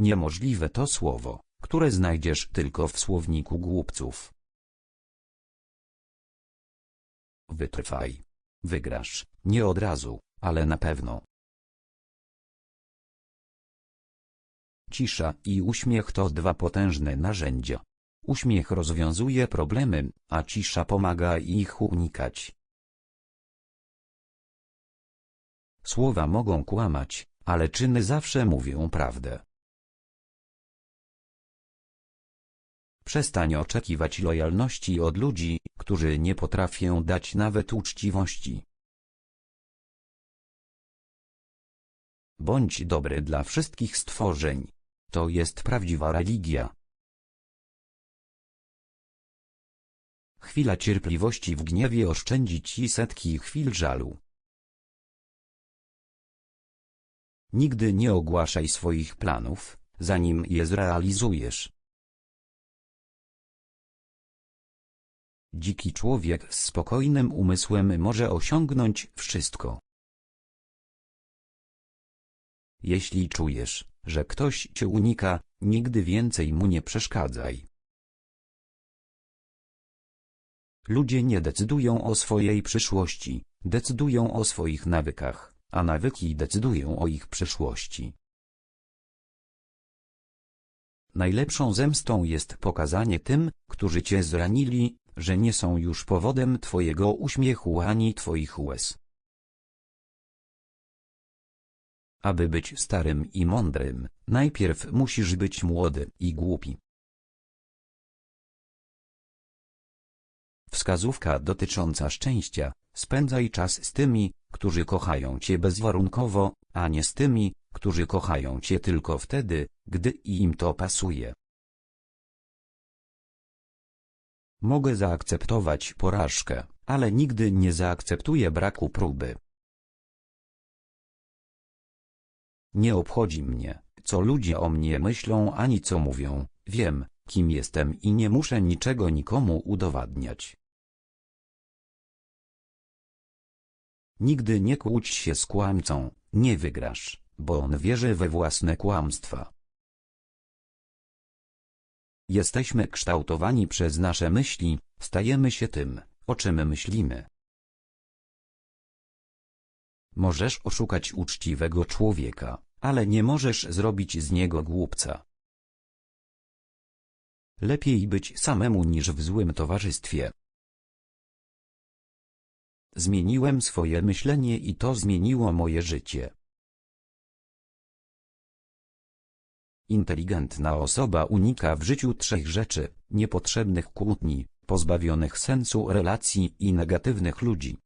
Niemożliwe to słowo, które znajdziesz tylko w słowniku głupców. Wytrwaj. Wygrasz, nie od razu, ale na pewno. Cisza i uśmiech to dwa potężne narzędzia. Uśmiech rozwiązuje problemy, a cisza pomaga ich unikać. Słowa mogą kłamać, ale czyny zawsze mówią prawdę. Przestań oczekiwać lojalności od ludzi, którzy nie potrafią dać nawet uczciwości. Bądź dobry dla wszystkich stworzeń. To jest prawdziwa religia. Chwila cierpliwości w gniewie oszczędzi ci setki chwil żalu. Nigdy nie ogłaszaj swoich planów, zanim je zrealizujesz. Dziki człowiek z spokojnym umysłem może osiągnąć wszystko. Jeśli czujesz, że ktoś cię unika, nigdy więcej mu nie przeszkadzaj. Ludzie nie decydują o swojej przyszłości, decydują o swoich nawykach, a nawyki decydują o ich przyszłości. Najlepszą zemstą jest pokazanie tym, którzy cię zranili, że nie są już powodem twojego uśmiechu ani twoich łez. Aby być starym i mądrym, najpierw musisz być młody i głupi. Wskazówka dotycząca szczęścia. Spędzaj czas z tymi, którzy kochają cię bezwarunkowo, a nie z tymi, którzy kochają cię tylko wtedy, gdy im to pasuje. Mogę zaakceptować porażkę, ale nigdy nie zaakceptuję braku próby. Nie obchodzi mnie, co ludzie o mnie myślą ani co mówią, wiem, kim jestem i nie muszę niczego nikomu udowadniać. Nigdy nie kłóć się z kłamcą, nie wygrasz, bo on wierzy we własne kłamstwa. Jesteśmy kształtowani przez nasze myśli, stajemy się tym, o czym myślimy. Możesz oszukać uczciwego człowieka, ale nie możesz zrobić z niego głupca. Lepiej być samemu niż w złym towarzystwie. Zmieniłem swoje myślenie i to zmieniło moje życie. Inteligentna osoba unika w życiu trzech rzeczy, niepotrzebnych kłótni, pozbawionych sensu relacji i negatywnych ludzi.